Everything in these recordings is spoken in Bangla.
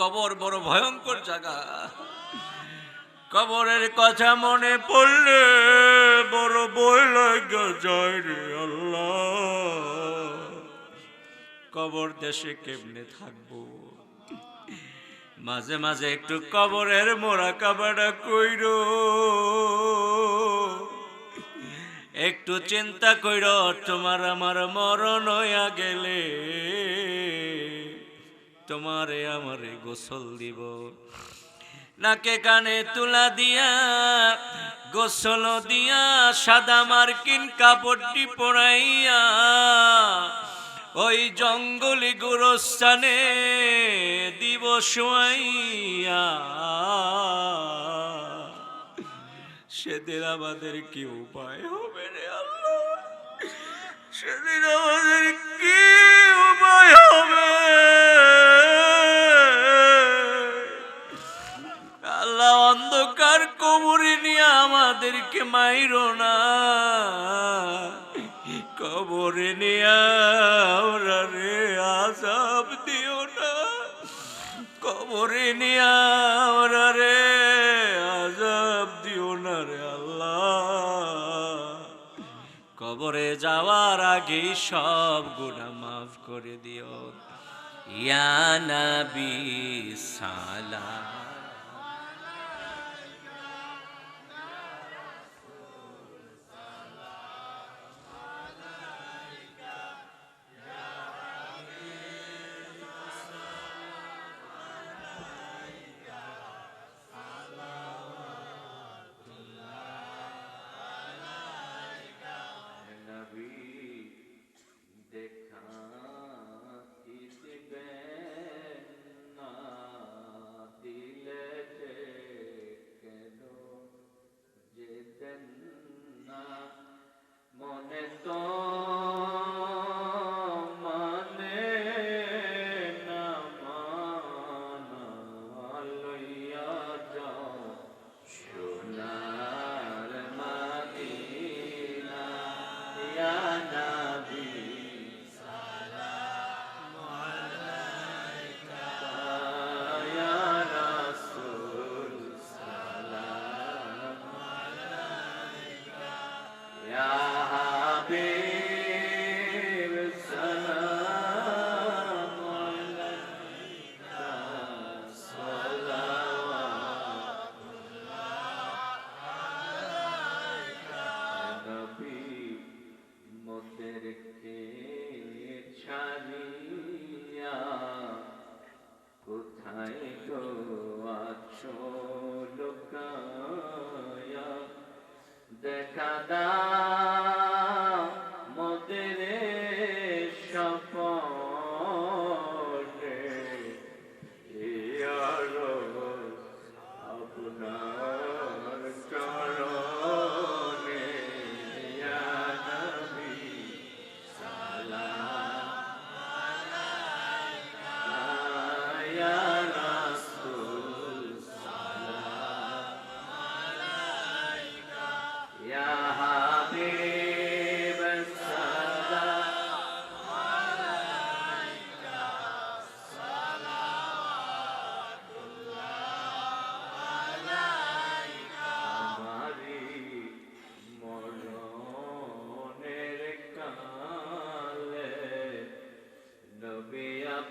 কবর বড় ভয়ঙ্কর জায়গা। কবরের কথা মনে পড়লে বড় বই লাগে যায় রে আল্লাহ। কবর দেশে কেমনে থাকব? মাঝে মাঝে একটু কবরের মোরা কাবাডা কইর। একটু চিন্তা কইর, তোমার আমার মরণ হইয়া গেলে। তোমারে আমারে গোসল দিব। নাকে কানে তুলা দিয়া, গোসল দিয়া, সাদা মার্কিন কাপড়টি পরাইয়া ওই জঙ্গলি গোরস্থানে দিব শোয়াইয়া। সেদিন আমাদের কি উপায় হবে রে আল্লাহ? সেদিন আমাদের কি উপায় হবে? আমাদেরকে মাইরো না। কবরে নিয়ে রে, আজাব দিও না। কবরে নিয়ে রে, আজাব দিও না রে আল্লাহ। কবরে যাওয়ার আগেই সব গুণা মাফ করে দিও। ইয়া নবী সালাম। ছাড়িয়া কোথায় গো আছো লোকায়া? দেখা দাও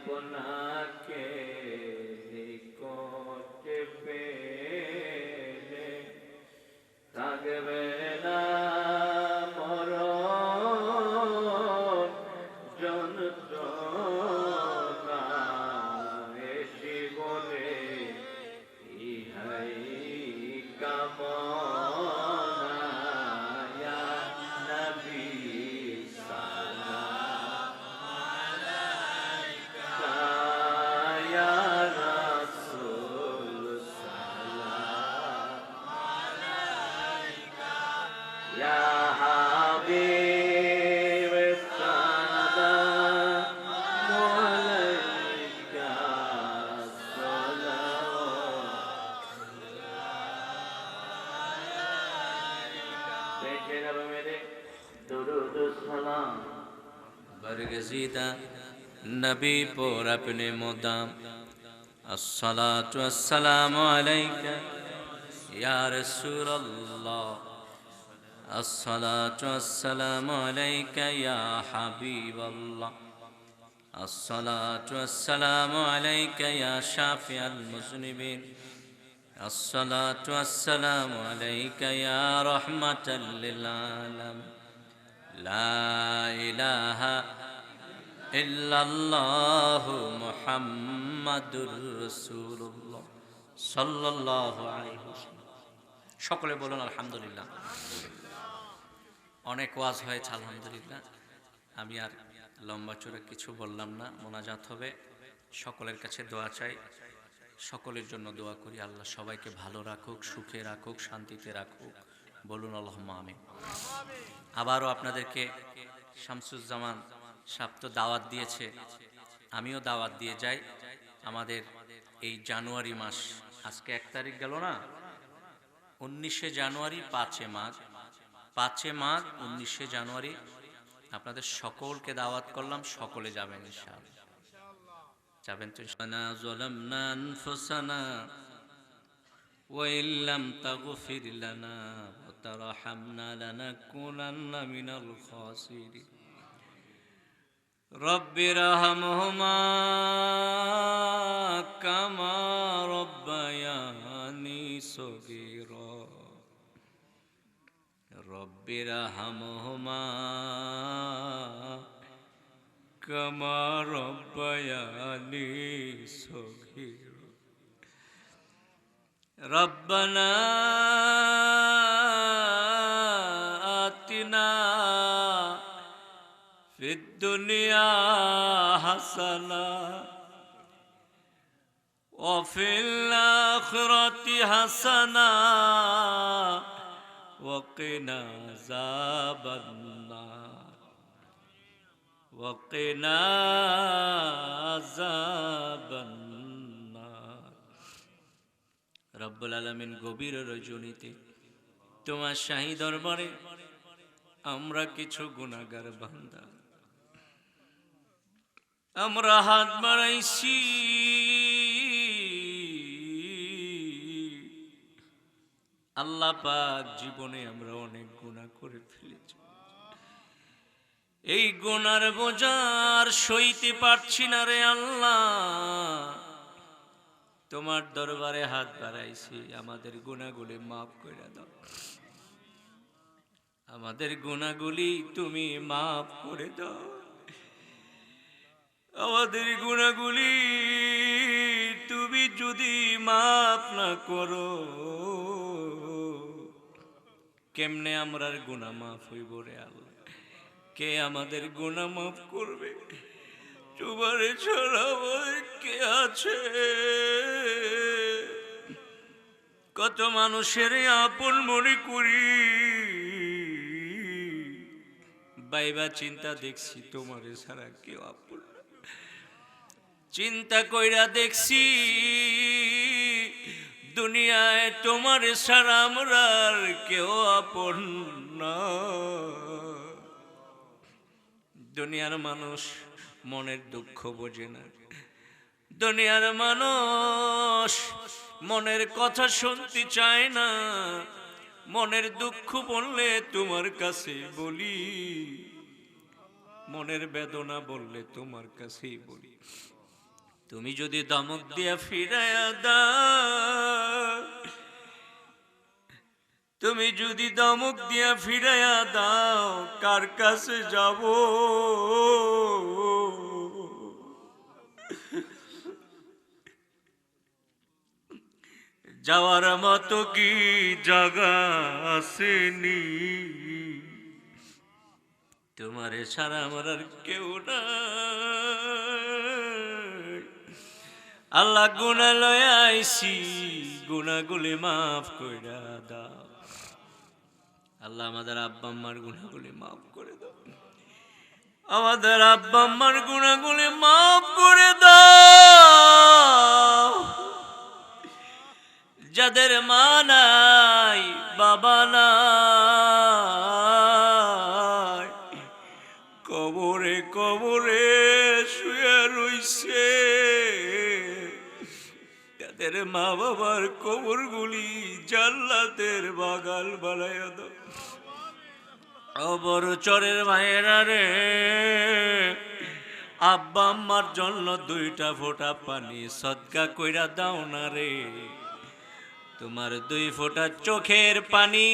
নবী درود و سلام برگزیدہ نبی پر اپنے مدام الصلاة والسلام علیکہ یا رسول اللہ الصلاة والسلام علیکہ یا حبیب اللہ الصلاة والسلام علیکہ یا شافع المذنبین الصلاة والسلام علیکہ یا رحمت للعالم লাহা সকলে বলুন, আলহামদুলিল্লাহ। অনেক ওয়াজ হয়েছে, আলহামদুলিল্লাহ। আমি আর লম্বা চোরে কিছু বললাম না, মোনাজাত হবে। সকলের কাছে দোয়া চাই। সকলের জন্য দোয়া করি, আল্লাহ সবাইকে ভালো রাখুক, সুখে রাখুক, শান্তিতে রাখুক। বলুন আল্লাহ আমি আবারও আপনাদেরকে শামসুজ্জামান সাপ তো দাওয়াত দিয়েছে আমিও দাওয়াত দিয়ে যাই আমাদের এই জানুয়ারি মাস আজকে এক তারিখ গেল না উনিশে জানুয়ারি পাঁচে মাঘ পাঁচে মাঘ উনিশে জানুয়ারি আপনাদের সকলকে দাওয়াত করলাম সকলে যাবেন ইনশাআল্লাহ যাবেন তো ইনশাআল্লাহ ظلمنا أنفسنا وإن لم تغفر لنا وترحمنا لنكونن من الخاسرين. رب ارحمهما كما ربياني صغيرا. رب ارحمهما كما ربياني صغيرا. ربنا في الدنيا حسنة وفي الآخرة حسنة وقنا عذاب النار وقنا عذاب النار রব্বুল আলমিন গভীর রজনীতে তোমার শাহী দরবারে আমরা কিছু গুণাগার বান্দা আমরা হাত বাড়াইছি। আল্লাহ পাক জীবনে আমরা অনেক গুণা করে ফেলেছি। এই গুনার বোঝার সইতে পারছি না রে আল্লাহ। তোমার দরবারে হাত বাড়াইছি, আমাদের গুণাগুলি মাফ করে দাও। আমাদের গুণাগুলি তুমি মাফ করে দাও। আমাদের গুণাগুলি তুমি যদি মাফ না করো, কেমনে আমরার গুণা মাফ হইব রে আল্লাহ? কে আমাদের গুণা মাফ করবে? তোমারে ছাড়া কে আছে? কত মানুষের আপন মনে করি। বাইবা চিন্তা দেখছি তোমারে ছাড়া কেউ আপন। চিন্তা কইরা দেখছি, দুনিয়ায় তোমার ছাড়া আমরা কেউ আপন না। দুনিয়ার মানুষ মনের দুঃখ বোঝে না। দুনিয়ার মানুষ মনের কথা শুনতে চায় না। মনের দুঃখ বললে তোমার কাছে বলি। মনের বেদনা বললে তোমার কাছেই বলি। তুমি যদি দমক দিয়া ফিরাইয়া দাও, তুমি যদি দমক দিয়া ফিরাইয়া দাও, কার কাছে যাব? যাওয়ার মতো কি জাগা আসেনি? তোমারে ছাড়া আমার আর কেউ না আল্লাহ গুণা লয় আইসি গুণাগুলি মাফ কইরা দাও। আল্লাহ আমাদের আব্বা আম্মার গুণাগুলি মাফ করে দাও। আমাদের আব্বা আম্মার গুণাগুলি মাফ করে দাও। যাদের মা নাই, বাবা নাই মা বাবার কবরগুলি জান্নাতের বাগাল বানাইয়া দাও। অবর চরের মায়েরা রে, আব্বা আম্মার জন্য দুইটা ফোঁটা পানি সদকা কইরা দাও না রে। তোমার দুই ফোঁটা চোখের পানি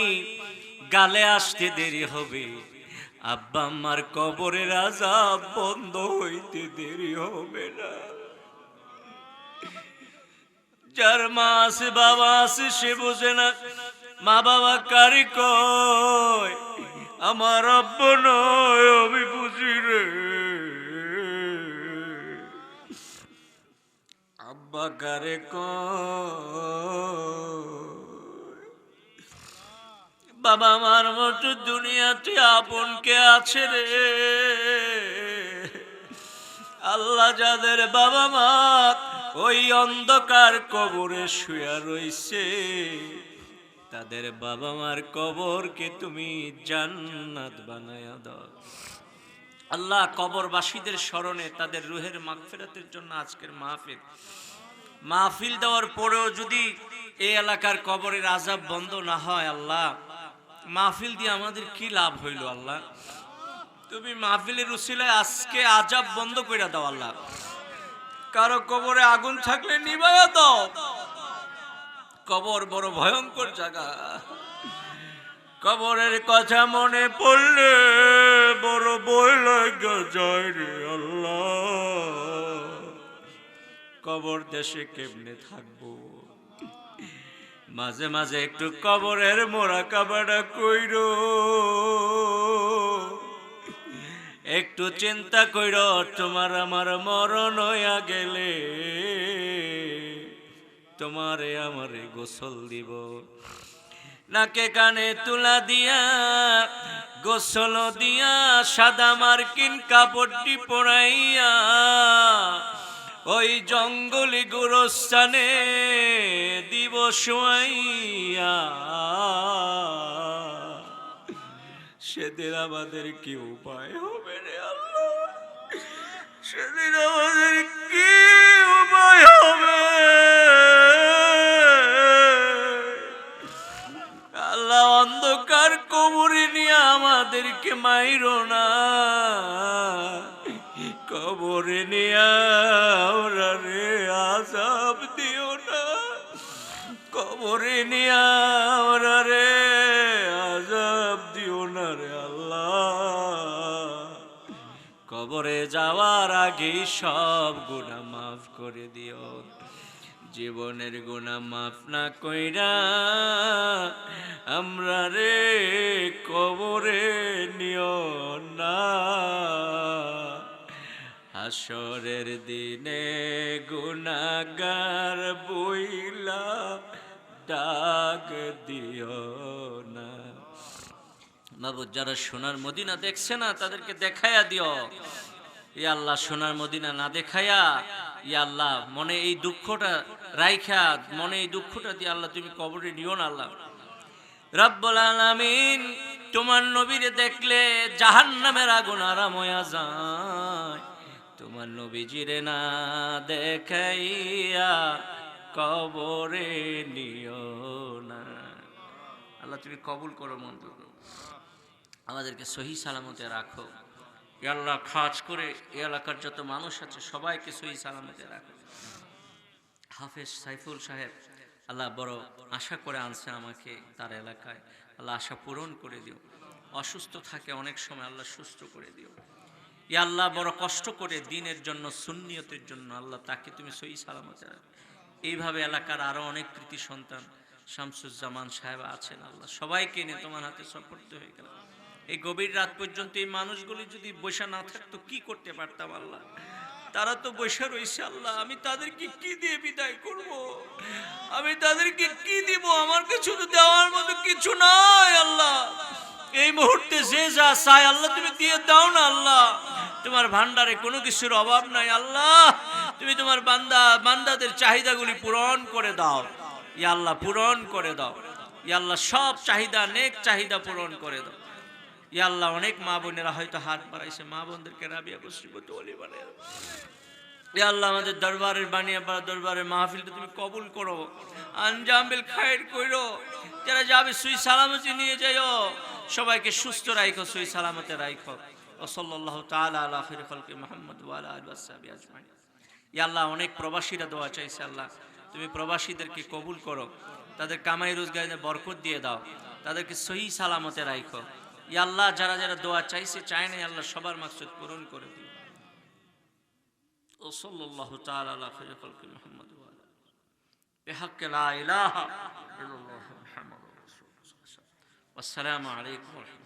গালে আসতে দেরি হবে। আব্বা আম্মার কবরের আজাব বন্ধ হইতে দেরি হবে না। যার মা আছে বাবা আছে সে বোঝে না। মা বাবা কারি কয়, আমার আব্ব নয় আমি বুঝি রে। আব্বা কারে বাবা আমার মতো দুনিয়াতে আপন কে আছে রে? আল্লাহ যাদের বাবা মা ওই অন্ধকার কবরে শুয়া রইছে। তাদের বাবা মার কবরকে তুমি জান্নাত বানায়া দাও। আল্লাহ কবরবাসীদের স্মরণে তাদের রুহের মাগফিরাতের জন্য আজকের মাহফিল। মাহফিল দেওয়ার পরেও যদি এই এলাকার কবরের আজাব বন্ধ না হয় আল্লাহ, মাহফিল দিয়ে আমাদের কি লাভ হইল আল্লাহ? তুমি মাহফিলের উসিলায় আজকে আজাব বন্ধ করে দাও আল্লাহ। কারও কবরে আগুন থাকলে নিবাইয়া দাও। কবর বড় ভয়ঙ্কর জায়গা। কবরের কথা মনে পড়লে বড় বই লাগা, যায় রে আল্লাহ। কবর দেশে কেমনে থাকব? মাঝে মাঝে একটু কবরের মোরা কাবাডা কইর। একটু চিন্তা কইর, তোমার আমার মরণ হইয়া গেলে তোমারে আমারে গোসল দিব। নাকে কানে তুলা দিয়া, গোসল দিয়া, সাদা মার্কিন কাপড়টি পরাইয়া ওই জঙ্গলি গুরস্থানে দিব শোয়াইয়া। সেদিন আমাদের কি উপায় হবে রে আল্লাহ? সেদিন আমাদের কি উপায় হবে? আল্লাহ অন্ধকার কবরে নিয়ে আমাদেরকে মাইরো না। কবরে নিয়ে ওরা রে আজাব দিও না। কবরে নিয়ে ওরা রে যাওয়ার আগেই সব গুণা মাফ করে দিও। জীবনের গুণা মাফ না কইরা আমরা রে কবরে নিও না। হাসরের দিনে গুণাগার বইলা ডাক দিও না। বাবু যারা সোনার মদিনা দেখছে না, তাদেরকে দেখাইয়া দিও। ই আল্লাহ সোনার মদিনা না দেখাইয়া ই আল্লাহ মনে এই দুঃখটা রাইখা, মনে এই দুঃখটা দিয়ে আল্লাহ তুমি কবরে নিও না আল্লাহ। রব্বুল আলামিন তোমার নবীরে দেখলে জাহান্নামের আগুন আরাম যায়। তোমার নবীজিরে না দেখাইয়া কবরে নিও না। আল্লাহ তুমি কবুল করো মন্ত্র। আমাদেরকে সহি সালামতে রাখো। আল্লাহ, খাজ করে এ এলাকার যত মানুষ আছে, সবাইকে সহি সালামতে রাখো। হাফেজ সাইফুল সাহেব, আল্লাহ বড় আশা করে আনছে আমাকে তার এলাকায়। আল্লাহ আশা পূরণ করে দিও। অসুস্থ থাকে অনেক সময়, আল্লাহ সুস্থ করে দিও। ই আল্লাহ, বড় কষ্ট করে দিনের জন্য, সুন্নিয়তের জন্য আল্লাহ তাকে তুমি সহি সালামতে রাখো। এইভাবে এলাকার আরও অনেক কৃতি সন্তান শামসুজ্জামান সাহেব আছেন আল্লাহ। সবাইকে নিয়ে তোমার হাতে সফর্ত হয়ে গেল। এই গভীর রাত পর্যন্ত এই মানুষগুলি যদি বসে না থাকতো, কি করতে পারতাম আল্লাহ? তারা তো বসে রয়েছে আল্লাহ, আমি তাদেরকে কি দিয়ে বিদায় করব। আমি তাদেরকে কি দিব? আমার কিছু তো দেওয়ার মতো কিছু নাই আল্লাহ। এই মুহূর্তে যে যা চায় আল্লাহ, তুমি দিয়ে দাও না আল্লাহ। তোমার ভান্ডারে কোনো কিছুর অভাব নাই আল্লাহ। তুমি তোমার বান্দা, বান্দাদের চাহিদাগুলি পূরণ করে দাও। ইয়া আল্লাহ, পূরণ করে দাও। ইয়া আল্লাহ, সব চাহিদা, নেক চাহিদা পূরণ করে দাও। ইয়া আল্লাহ, অনেক মা বোনেরা হয়তো হাত বাড়াইছে। মা বোনদেরকে রাবিয়া বসিবত অলি বানায় আল্লাহ, আমাদের দরবারের বানিয়ে পাড়া দরবারের মাহফিলটা তুমি কবুল করো। আঞ্জামিল খায়ের কইরো। যারা যাবে, সুই সালামতি নিয়ে যাইও। সবাইকে সুস্থ রাখো সুই সালামতে রাখো ও সাল্লাল্লাহু তাআলা আলা খাইর খালকি মুহাম্মদ ওয়া আলা আলিহি ওয়াসহাবিহি আজমাইন। আল্লাহ, অনেক প্রবাসীরা দোয়া চাইছে আল্লাহ, তুমি প্রবাসীদেরকে কবুল করো। তাদের কামাই রোজগারে বরকত দিয়ে দাও। তাদেরকে সহি সালামতে রাখো ইয়া আল্লাহ যারা যারা দোয়া চাইছে চায় না আল্লাহ সবার মাকসুদ পূরণ করে দিও وصلى الله تعالى على خير خلق محمد وعلى آله بحق لا إله إلا الله محمد رسول الله صلى الله عليه وسلم والسلام عليكم ورحمة الله